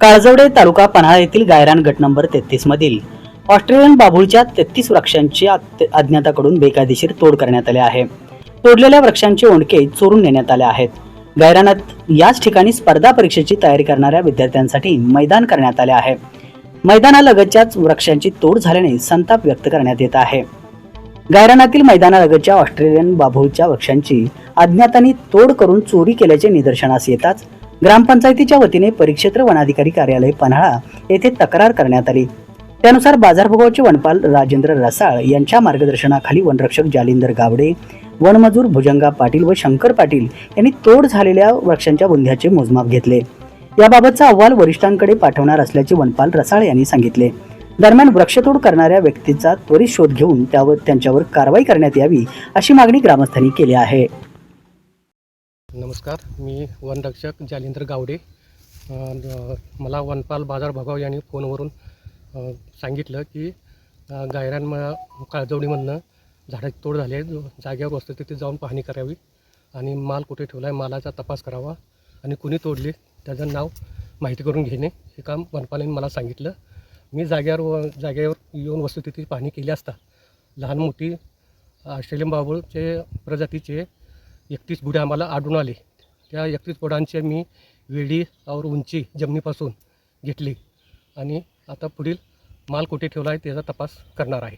काळजवडे तालुका पन्हाळा येथील गायरान गट नंबर तेहतीस मधील ऑस्ट्रेलियन बाभूळच्या तेहतीस वृक्षांची अज्ञाताकडून बेकायदेशीर तोड करण्यात आली आहे. तोडलेल्या वृक्षांचे ओंडके चोरून नेण्यात आले आहेत. गायरानात याच ठिकाणी स्पर्धा परीक्षेची तयारी करणाऱ्या विद्यार्थ्यांसाठी मैदान करण्यात आले आहे. मैदानालगतच्याच वृक्षांची तोड झाल्याने संताप व्यक्त करण्यात येत आहे. गायरानातील मैदानालगतच्या ऑस्ट्रेलियन बाभूळच्या वृक्षांची अज्ञातांनी तोड करून चोरी केल्याचे निदर्शनास येताच ग्रामपंचायतीच्या वतीने परिक्षेत्र वनाधिकारी कार्यालय पन्हाळा येथे तक्रार करण्यात आली. त्यानुसार बाजारभोगावचे वनपाल राजेंद्र रसाळ यांच्या मार्गदर्शनाखाली वनरक्षक जालिंदर गावडे वनमजूर भुजंगा पाटील व शंकर पाटील यांनी तोड झालेल्या वृक्षांच्या बुंध्याचे मोजमाप घेतले. याबाबतचा अहवाल वरिष्ठांकडे पाठवणार असल्याचे वनपाल रसाळ यांनी सांगितले. दरम्यान वृक्षतोड करणाऱ्या व्यक्तीचा त्वरित शोध घेऊन त्यावर त्यांच्यावर कारवाई करण्यात यावी अशी मागणी ग्रामस्थांनी केली आहे. नमस्कार मी वनरक्षक जालिंदर गावडे. मला वनपाल बाजार भगाव यांनी फोनवरून सांगितलं की गायरांम गायरान काळजवडीमधनं झाडाची तोड झाली आहे. जो जागेवर तिथे जाऊन पाहणी करावी आणि माल कुठे ठेवला आहे मालाचा तपास करावा आणि कुणी तोडली त्याचं नाव माहिती करून घेणे हे काम वनपालांनी मला सांगितलं. मी जाग्यावर व जागेवर येऊन वस्तुस्थितीची पाहणी केली असता लहान मोठी ऑस्ट्रेलियन बाबूळचे प्रजातीचे एकतीस बुडे आम्हाला आढळून आले. त्या एकतीस बुडांचे मी वेळी और उंची जमिनीपासून घेतली आणि आता पुढील माल कुठे ठेवला आहे त्याचा तपास करणार आहे.